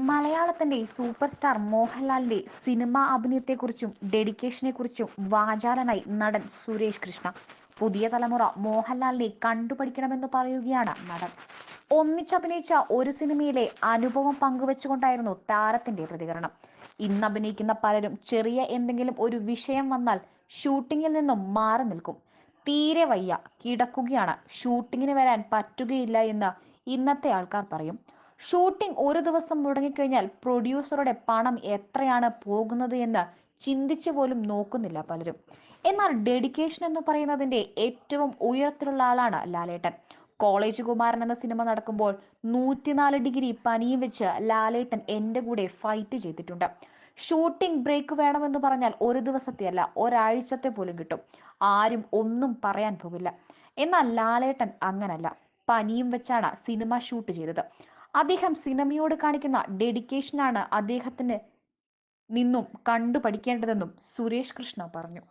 മലയാളത്തിന്റെ super star മോഹൻലാലിന്റെ cinema അഭിനയത്തെക്കുറിച്ചും ഡെഡിക്കേഷനെക്കുറിച്ചും വാചാലനായി നടൻ സുരേഷ് കൃഷ്ണ. പുതിയ തലമുറ മോഹൻലാലിനെ കണ്ടുപഠിക്കണമെന്ന് പറയുകയാണ് നടൻ. ഒന്നിച്ചഭിനയിച്ച ഒരു സിനിമയിലെ അനുഭവം പങ്കുവെച്ചുകൊണ്ടായിരുന്നു താരത്തിന്റെ പ്രതികരണം. ഇന്ന് അഭിനയിക്കുന്ന പലരും ചെറിയ എന്തെങ്കിലും ഒരു വിഷയം വന്നാൽ ഷൂട്ടിങ്ങിൽ നിന്നും മാറി നിൽക്കും. തീരെ വയ്യ. കിടക്കുകയാണ്. ഷൂട്ടിങ്ങിന് വരാൻ പറ്റുകയില്ല എന്ന് ഇന്നത്തെ ആൾക്കാർ പറയും. ഷൂട്ടിംഗ് ഒരു ദിവസം മുടങ്ങിക്കഴിഞ്ഞാൽ പ്രൊഡ്യൂസറുടെ പണം എത്രയാണ് പോകുന്നത് എന്ന് ചിന്തിച്ചു പോലും നോക്കുന്നില്ല പലരും. എന്നാൽ ഡെഡിക്കേഷൻ എന്ന് പറയുന്നതിന്റെ ഏറ്റവും ഉയരത്തിലുള്ള ആളാണ് ലാലേട്ടൻ. കോളേജ് കുമാരൻ എന്ന സിനിമ നടക്കുമ്പോൾ നൂറ്റിനാല് ഡിഗ്രി പനിയും വെച്ച് ലാലേട്ടൻ എന്റെ കൂടെ ഫൈറ്റ് ചെയ്തിട്ടുണ്ട്. ഷൂട്ടിംഗ് ബ്രേക്ക് വേണമെന്ന് പറഞ്ഞാൽ ഒരു ദിവസത്തെ അല്ല ഒരാഴ്ചത്തെ പോലും കിട്ടും. ആരും ഒന്നും പറയാൻ പോകില്ല. എന്നാൽ ലാലേട്ടൻ അങ്ങനല്ല. പനിയും വെച്ചാണ് സിനിമ ഷൂട്ട് ചെയ്തത്. അദ്ദേഹം സിനിമയോട് കാണിക്കുന്ന ഡെഡിക്കേഷനാണ് അദ്ദേഹത്തിന് നിന്നും കണ്ടു പഠിക്കേണ്ടതെന്നും സുരേഷ് കൃഷ്ണ പറഞ്ഞു.